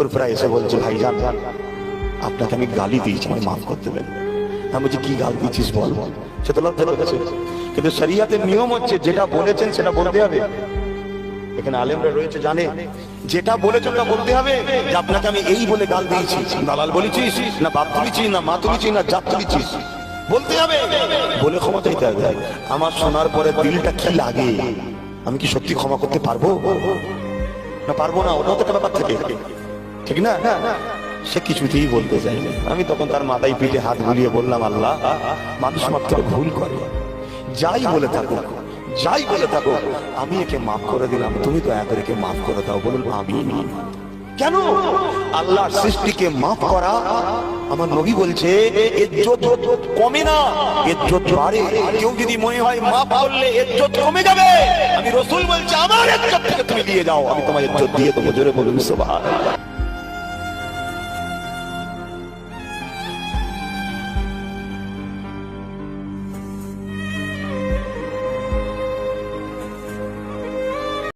করে প্রায় এসে বলছে, ভাই যান আপনাকে আমি গালি দিয়েছি আমায় মাফ করতে দেবেন। আমি বলছি, কি গাল দিয়েছিস বল বল। সে তো লজ্জা পেয়েছে। কিন্তু শরিয়াতের নিয়ম হচ্ছে, যেটা বলেছেন সেটা বলতে হবে। এখানে আলেমরা রয়েছে, জানে। যেটা বলেছে ওটা বলতে হবে যে, আপনাকে আমি এই বলে গাল দিয়েছি দালাল বলেছিস, না বাপ তুলেছিস না মা তুলেছিস না জাত তুলেছিস। বলতে হবে। বলে ক্ষমা চাইতে হবে আমার শোনার পরে দিলটা কি লাগে? আমি কি সত্যি ক্ষমা করতে পারব? না পারব না, ওটাও তো একটা ব্যাপার থেকে। ঠিক না? সে কিছুতেই বলতে চাইনি। আমি তখন তার মাথায় পিঠে হাত বুলিয়ে বললাম, আল্লাহ, মানুষ মাত্র ভুল করে। যাই বলে থাকো যাই বলে থাকো আমি একে মাফ করে দিলাম। তুমি তো এক একে মাফ করে দাও, বলুন আমি কেন? আল্লাহ সৃষ্টিকে মাফ করা, আমার নবী বলছে, ইজ্জত কমে না, ইজ্জত বাড়ে। কেউ যদি মনে হয় মাফ করলে ইজ্জত কমে যাবে, আমি রসুল বলছি, আমার ইজ্জত থেকে তুমি দিয়ে যাও, আমি তোমার ইজ্জত দিয়ে দেবো। জোরে বলুন, সুবহানাল্লাহ।